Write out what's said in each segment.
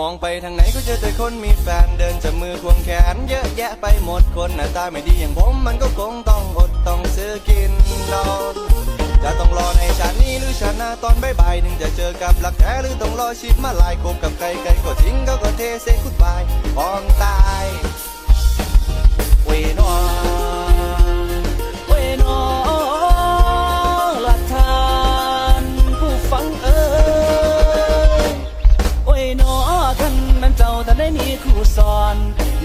มองไปทางไหนก็เจอแต่คนมีแฟนเดินจับมือควงแขน เยอะแยะไปหมดคนหน้าตาไม่ดีอย่างผมมันก็คงต้องอดต้องซื้อกินนอนจะต้องรอในชาตินี้หรือชาติหน้าตอนบ่ายๆหนึ่งจะเจอกับรักแท้หรือต้องรอชีพมาลายคบกับใครใครก็ทิ้งเขาก็เทเซกุดบายมองตา ได้มีครูสอน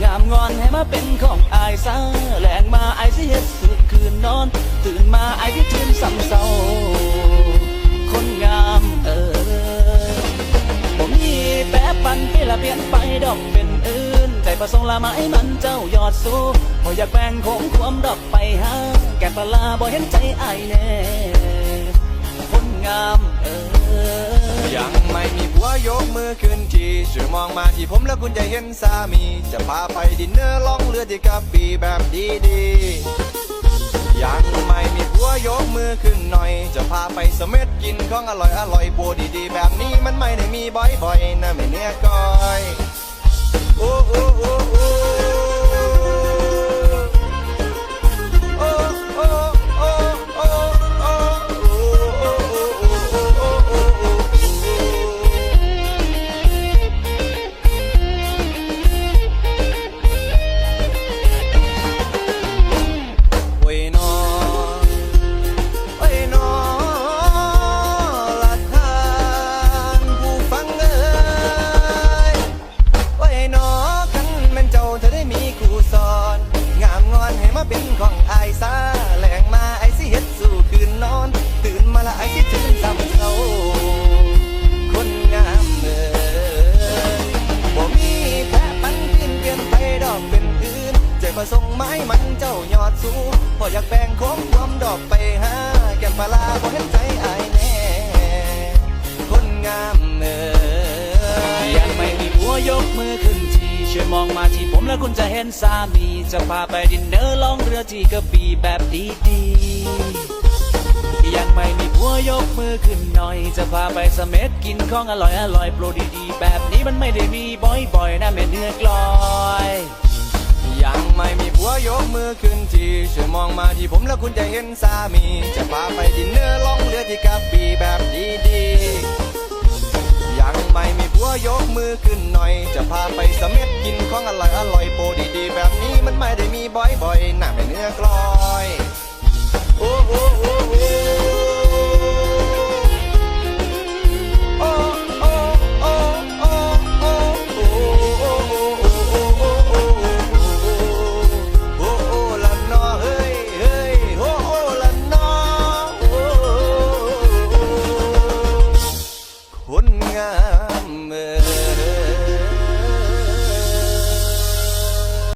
งามงอนให้มาเป็นของอายซะแหลงมาอายสิเฮ็ดสุดคืนนอน ตื่นมาอายที่ตื่นซ้ำเศร้าคนงามเอ่ยผมมีแปรปันไปละเปลี่ยนไปดอกเป็นอื่นใจประสงค์ละไม้มันเจ้ายอดสู้พออยากแบ่งคงความดอกไปหาแก่ปลาบ่เห็นใจไอายแน่คนงาม ยังไม่มีผัวยกมือขึ้นทีช่วยมองมาที่ผมแล้วคุณจะเห็นสามี จะพาไปดินเนอร์ล่องเรือที่กระบี่แบบดีๆยังไม่มีผัวยกมือขึ้นหน่อย จะพาไปเสม็ดกินของอร่อยอร่อยโปรดีๆ แบบนี้มันไม่ได้มีบ่อยๆนะไม่เนี่ยก้อย นใจปรงไม้มันเจ้ายอดสูงพออยากแบ่งของความดอกไปหาแก้มปลาบ่เห็นใจอายแน่คนงามเอ่ยยังไม่มีผัวยกมือขึ้นทีช่วยมองมาที่ผมแล้วคุณจะเห็นสามี จะพาไปดินเนอร์ล่องเรือที่กระบี่แบบดีๆยังไม่มีผัวยกมือขึ้นหน่อย จะพาไปสเม็ดกินของอร่อยอร่อยโปรดีๆ แบบนี้มันไม่ได้มีบ่อยๆนะแม่เนื้อกลอ มือขึ้นทีช่วยมองมาที่ผมแล้วคุณจะเห็นสามี จะพาไปดินเนอร์ล่องเรือที่กระบี่แบบดีๆ ยังไม่มีผัวยกมือขึ้นหน่อย จะพาไปเสม็ดกินของอร่อยอร่อยโปรดีๆ แบบนี้มันไม่ได้มีบ่อยๆหน้าไม่เนื้อกลอย